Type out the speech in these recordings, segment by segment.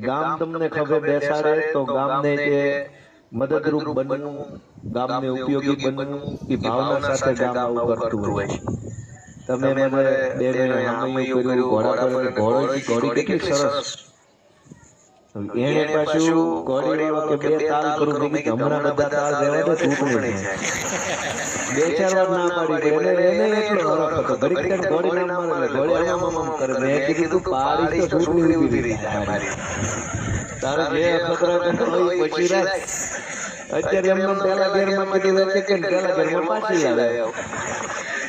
ગામ તમને ખભે બેસાડે તો ગામને જે મદદરૂપ બનવું ગામને ઉપયોગી બનવું એ ભાવના સાથે ગામ આવું કરતું હોય છે. તમે મને બે મહિના કર્યું ઘોડા પર ઘોડો ઘોડી કેટલી સરસ. એને પાછું ઘોડી વાળો કે બે તાલ કરું કે હમણાં બધા તાલ રહેવા દે તૂટણી જાય બે ચાર વાર ના પાડી એટલે એને એટલો હરફ હતો. ઘડીક ટાઈમ ઘોડી ના મારે ઘોડી આમ આમ કરે. મેં કીધું પાડી તો તૂટણી ઊભી રહી જાય મારી તારે જે અખતરા કરતો હોય પછી રાખ. અત્યારે એમને પેલા ઘેરમાં કીધું કે પેલા ઘેરમાં પાછી આવે.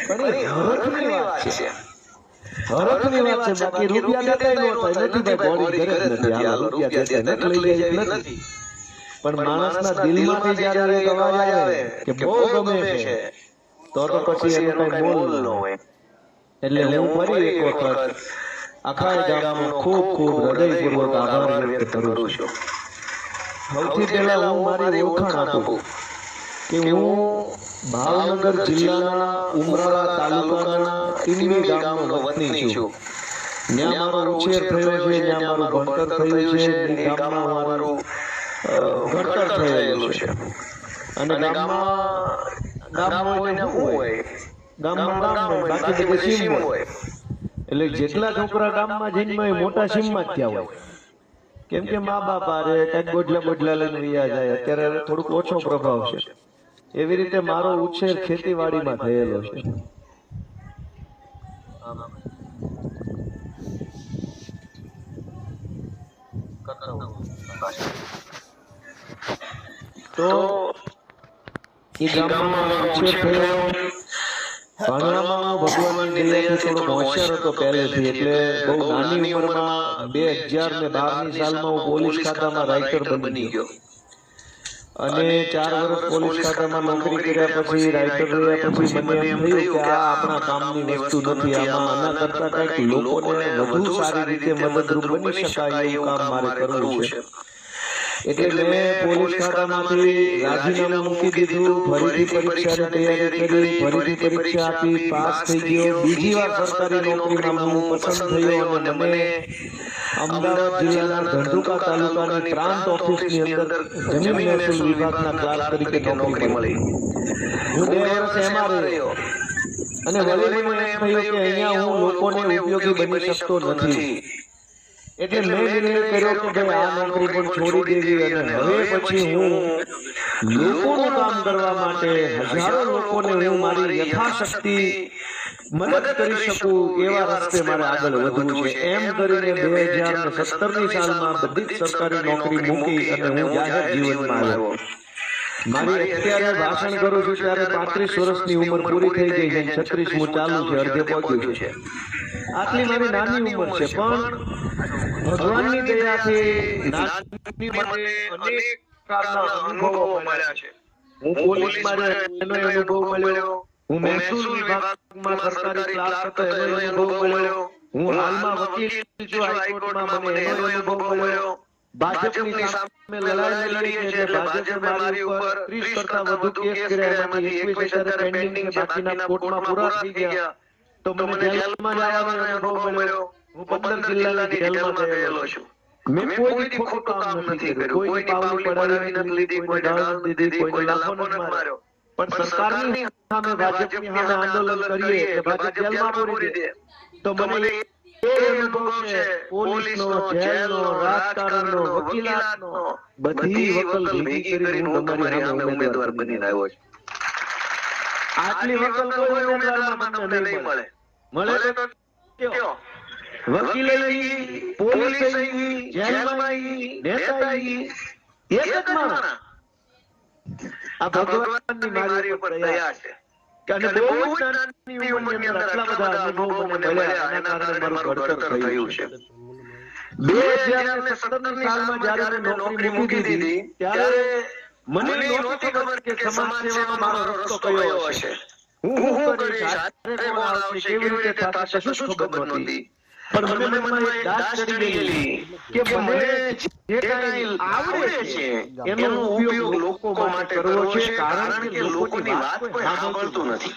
પણ એ હરખની વાત છે. હરખની વાત છે બાકી રૂપિયા દેતા નો થાય નથી ભાઈ બોડી કરે નથી હાલો રૂપિયા દેતા નથી લઈ જાય. નથી પણ માણસના દિલમાંથી જ્યારે એક અવાજ આવે કે બહુ ગમે છે તો તો પછી એનું કઈ મોલ ન હોય. એટલે હું ફરી એક વખત આખા ગામનો ખૂબ ખૂબ હૃદયપૂર્વક આભાર વ્યક્ત કરું છું. સૌથી પહેલા હું મારી ઓળખાણ આપું. કે હું ભાવનગર જિલ્લાના ઉમરાળા તાલુકાના ટીંબી ગામનો વતની છું. ત્યાં મારો ઉછેર થયો છે ત્યાં મારું ભણતર થયું છે એ ગામમાં મારું ઘડતર થયેલું છે. અને ગામમાં ગામ હોય ને હોય ગામમાં ગામ હોય બાકી બધે સીમ હોય. એટલે જેટલા છોકરા ગામમાં હોય, મોટા સીમમાં જ થયા હોય. કેમ કે મા બાપ આરે કંઈક ગોડલા બોડલા લઈને વયા જાય અત્યારે થોડુંક ઓછો પ્રભાવ છે. એવી રીતે મારો ઉછેર ખેતીવાડીમાં થયેલો છે. તો એ ગામમાં ઉછેર થયો. ભણવામાં ભગવાનની દયાથી થોડો હોશિયાર હતો પહેલેથી એટલે બહુ નાની ઉંમરમાં બે હજાર ને બારની સાલમાં હું પોલીસ ખાતામાં રાઇટર બની ગયો. અને ચાર વર્ષ પોલીસ ખાતામાં નોકરી કર્યા પછી રાઇટર રહ્યા પછી મને એમ થયું કે આ આપણા કામની વસ્તુ નથી. આમાં આના કરતા કંઈક લોકોને વધુ સારી રીતે મદદરૂપ બની શકાય એવું કામ મારે કરવું છે. એટલે મેં પોલીસ ખાતામાંથી રાજીનામું મૂકી દીધું ફરીથી પરીક્ષાની તૈયારી કરી ફરીથી પરીક્ષા આપી પાસ થઈ ગયો બીજી વાર સરકારી નોકરીમાં હું પસંદ થયો અને મને અમદાવાદ જિલ્લાના ધંધુકા તાલુકાની પ્રાંત ઓફિસની અંદર જમીન મહેસૂલ વિભાગના ક્લાર્ક તરીકે નોકરી મળી. હું બે વર્ષ એમાં રહ્યો અને વળી મને એમ થયું કે અહીંયા હું લોકોને ઉપયોગી બની શકતો નથી. એટલે મેં નિર્ણય કર્યો કે ભાઈ આ નોકરી પણ છોડી દેવી અને હવે પછી હું લોકોનું કામ કરવા માટે હજારો લોકોને હું મારી યથાશક્તિ મદદ કરી શકું એવા રસ્તે મારે આગળ વધવું છે. એમ કરીને બે હજાર સત્તરની સાલમાં બધી જ સરકારી નોકરી મૂકી અને હું જાહેર જીવનમાં આવ્યો. મારી અત્યારે ભાષણ કરું છું ત્યારે પાંત્રીસ વર્ષની ઉંમર પૂરી થઈ ગઈ છે છત્રીસ હું ચાલુ છે અડધે પહોંચ્યું છે. આટલી મારી નાની ઉંમર છે પણ ભગવાનની દયાથી નાની અનેક પ્રકારના અનુભવો મળ્યા છે. હું પોલીસમાં એનો અનુભવ મળ્યો. હું મહેસૂલ વિભાગમાં સરકારી ક્લાસ હતો એનો અનુભવ મળ્યો. હું હાલમાં વકીલ છું હાઈકોર્ટમાં મને એનો અનુભવ મળ્યો. ભાજપની સામે લડાઈ લડીએ છીએ એટલે ભાજપે મારી ઉપર 30 કરતા વધુ કેસ કર્યા એમાંથી 21 અત્યારે પેન્ડિંગ છે બાકીના કોર્ટમાં પૂરા થઈ ગયા. તો મને જેલમાં જવાનો અનુભવ મળ્યો? હું પંદર જિલ્લાની જેલમાં ગયેલો છું. મેં કોઈ દી ખોટું કામ નથી કર્યું. કોઈ પાવલી પડાવી નથી લીધી કોઈ ગાળ દીધી કોઈ લાફો નથી માર્યો. પણ સરકારની સામે ભાજપની સામે આંદોલન કરીએ ભાજપ જેલમાં પૂરી દે. તો મને બધી વકલ ભેગી કરીને હું તમારી સામે ઉમેદવાર બનીને આવ્યો છું. આટલી વકલ કોઈ ઉમેદવારમાં તમને નહીં મળે. મળે. તો કયો? વકીલે ઈ, જેલમાં નેતા એક જ માણસ. આ ભગવાનની મારી ઉપર દયા છે. અને બહુ જ નાની ઉંમરની અંદર આટલા બધા અનુભવ મને મળ્યા એના કારણે મારું ઘડતર થયું છે બે હજાર ને સત્તરની સાલમાં જ્યારે મેં નોકરી મૂકી દીધી ત્યારે મને નહોતી ખબર કે સમાજ સેવામાં મારો રસ્તો કયો હશે હું શું કરીશ કેવી રીતે થશે શું ખબર નહોતી પણ મને મનમાં એક દાસ ચડી ગયેલી કે મને જે કાંઈ આવડે છે એનો ઉપયોગ લોકો માટે કરવો છે કારણ કે લોકોની વાત કોઈ સાંભળતું નથી.